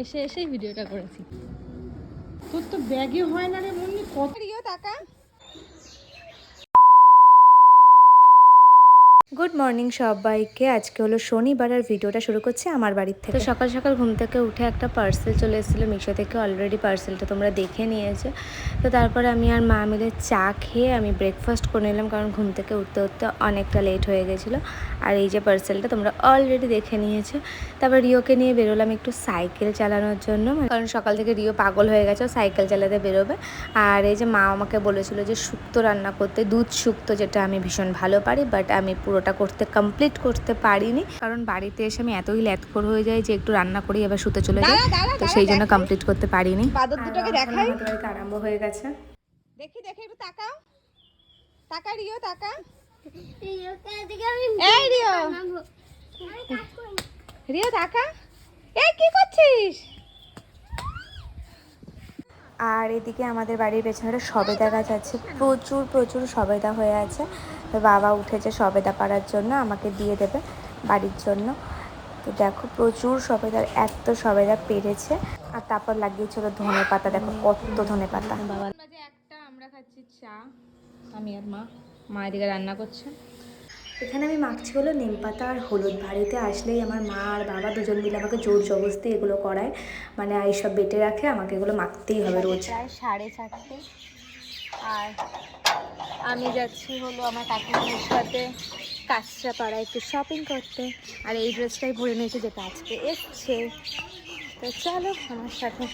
এসে এসেই ভিডিওটা করেছি। তোর তো ব্যাগে হয় না রে মুন্নি কত রিও গুড মর্নিং সবাইকে। আজকে হলো শনিবার আর ভিডিওটা শুরু করছি আমার বাড়ির থেকে। সকাল সকাল ঘুম থেকে উঠে একটা পার্সেল চলে এসেছিল মিশো থেকে অলরেডি পার্সেলটা তোমরা দেখে নিয়েছো। তো তারপরে আমি আর মা মিলে চা খেয়ে আমি ব্রেকফাস্ট করে নিলাম কারণ ঘুম থেকে উঠতে উঠতে অনেকটা লেট হয়ে গেছিল। আর এই যে পার্সেলটা তোমরা অলরেডি দেখে নিয়েছো। তারপর রিওকে নিয়ে বেরোলাম একটু সাইকেল চালানোর জন্য। কারণ সকাল থেকে রিও পাগল হয়ে গেছে সাইকেল চালাতে বেরোবে। আর এই যে মা আমাকে বলেছিল যে শুক্তো রান্না করতে দুধ শুক্তো যেটা আমি ভীষণ ভালো পারি বাট আমি পুরোটা করতে কমপ্লিট করতে পারিনি। কারণ বাড়িতে এসে আমি এতই ল্যাথখোর হয়ে যাই যে একটু রান্না করি এবার শুতে চলে যাই। তো সেই জন্য কমপ্লিট করতে পারিনি। বাদর দুটোকে দেখাই। আমাদের আরম্ভ হয়ে গেছে। দেখি দেখি একটু তাকাও। টাকা রিও টাকা এই রিও। রিও টাকা এই কি করছিস? আর এদিকে আমাদের বাড়ির পেছনে সবেদা গাছ আছে। প্রচুর প্রচুর সবেদা হয়ে আছে। তো বাবা উঠেছে সবেদা পাড়ার জন্য আমাকে দিয়ে দেবে বাড়ির জন্য। তো দেখো প্রচুর সবেদার এত সবেদা পেরেছে। আর তারপর লাগিয়েছিল ধনে পাতা দেখো কত ধনে পাতা। একটা আমরা খাচ্ছি চা। আমি আর মা মা এদিকে রান্না করছে। এখানে আমি মাখছি হলো নিম পাতা আর হলুদ। বাড়িতে আসলেই আমার মা আর বাবা দুজন মিলে আমাকে জোর জবস্তি এগুলো করায়। মানে এইসব বেটে রাখে আমাকে এগুলো মাখতেই হবে রোজ। প্রায় সাড়ে চারটে। আর আমি যাচ্ছি হলো আমার কাকিমার সাথে কাঁচরাপাড়া একটু শপিং করতে। আর এই ড্রেসটাই ভরে নিয়েছে যেটা আজকে এসছে। তো চলো আমার সাথে।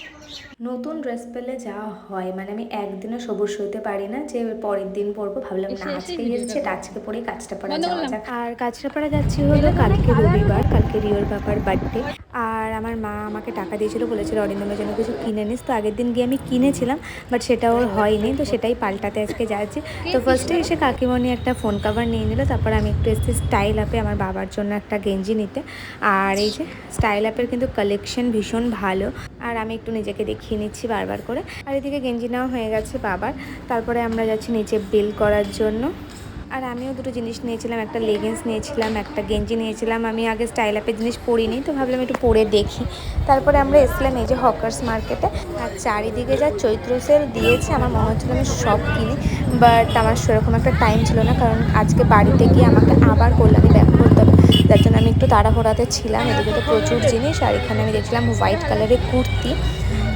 নতুন ড্রেস পেলে যা হয় মানে আমি একদিনও সবুজ সইতে পারি না যে পরের দিন পরবো ভাবলাম না আজকে এসছে। আজকে পরে কাঁচরাপাড়া বন্ধ যাওয়া যাক। আর কাঁচরাপাড়া যাচ্ছি হলো কালকে রবিবার কালকে রিওর বাবার বার্থডে আর আমার মা আমাকে টাকা দিয়েছিল, বলেছিল, অরিন্দমের জন্য কিছু কিনে নিস। তো আগের দিন গিয়ে আমি কিনেছিলাম বাট সেটা ওর হয়নি। তো সেটাই পাল্টাতে আজকে যাচ্ছি। তো ফার্স্টে এসে কাকিমণি একটা ফোন কভার নিয়ে নিল, তারপর আমি একটু এসেছি স্টাইল আপে আমার বাবার জন্য একটা গেঞ্জি নিতে। আর এই যে স্টাইল আপের কিন্তু কালেকশন ভীষণ ভালো। আর আমি একটু নিজেকে দেখিয়ে নিচ্ছি বারবার করে। আর এদিকে গেঞ্জি নেওয়া হয়ে গেছে বাবার। তারপরে আমরা যাচ্ছি নিচে বিল করার জন্য। আর আমিও দুটো জিনিস নিয়েছিলাম, একটা লেগিংস নিয়েছিলাম, একটা গেঞ্জি নিয়েছিলাম। আমি আগে স্টাইল আপের জিনিস পরিনি, তো ভাবলাম একটু পরে দেখি। তারপরে আমরা এসলাম এই যে হকার্স মার্কেটে আর চারিদিকে যা চৈত্র সেল দিয়েছে, আমার মনে হচ্ছিল আমি সব কিনি। বাট আমার সেরকম একটা টাইম ছিল না, কারণ আজকে বাড়িতে গিয়ে আমাকে আবার কল্যাণী ব্যাক যার জন্য আমি একটু তাড়াহোড়াতে ছিলাম, এদিকে তো প্রচুর জিনিস, আর এখানে আমি দেখছিলাম হোয়াইট কালারের কুর্তি,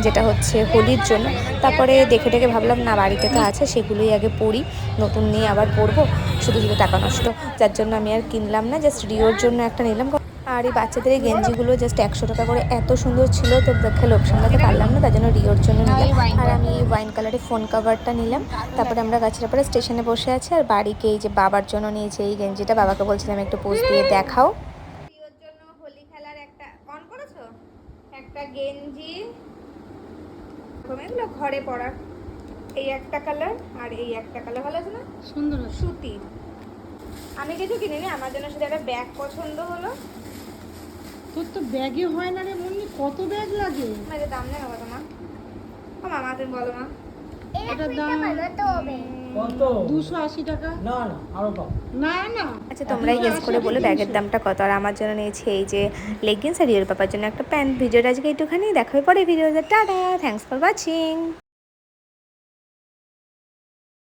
যেটা হচ্ছে হোলির জন্য। তারপরে দেখে দেখে ভাবলাম, না, বাড়িতে তো আছে, সেগুলোই আগে পরি, নতুন নিয়ে আবার পরবো, শুধু শুধু টাকা নষ্ট। যার জন্য আমি আর কিনলাম না জাস্ট রিওর জন্য একটা নিলাম। আর এই বাচ্চাদের এই গেঞ্জিগুলো জাস্ট একশো টাকা করে এত সুন্দর ছিল তো দেখে লোক সামলাতে পারলাম না তার জন্য রিওর জন্য নিলাম। আর আমি এই ওয়াইন কালারের ফোন কাভারটা নিলাম। তারপরে আমরা গাছের পরে স্টেশনে বসে আছি আর বাড়িকে এই যে বাবার জন্য নিয়েছে এই গেঞ্জিটা বাবাকে বলছিলাম একটু পোজ দিয়ে দেখাও। জন্য হোলি খেলার একটা অন করেছ? একটা গেঞ্জি এগুলো ঘরে পরার এই একটা কালার আর এই একটা কালার ভালো আছে না? সুন্দর সুতি। আমি কিছু কিনিনি আমার জন্য শুধু একটা ব্যাগ পছন্দ হলো। তোর তো ব্যাগে হয় না রে মুন্নি কত ব্যাগ লাগে? আমাদের দাম নেই কত মা? ও মামা তুমি বলো মা। এটার দাম কত? দুশো আশি টাকা। না না আরও কম। না না। আচ্ছা তোমরাই গেস করে বলে ব্যাগের দামটা কত। আর আমার জন্য নিয়েছি এই যে লেগিংস আর রিয়ের পাপার জন্য একটা প্যান্ট ভিডিওটা আজকে একটুখানি দেখাবে পরে ভিডিওটা টাটা। Thanks for watching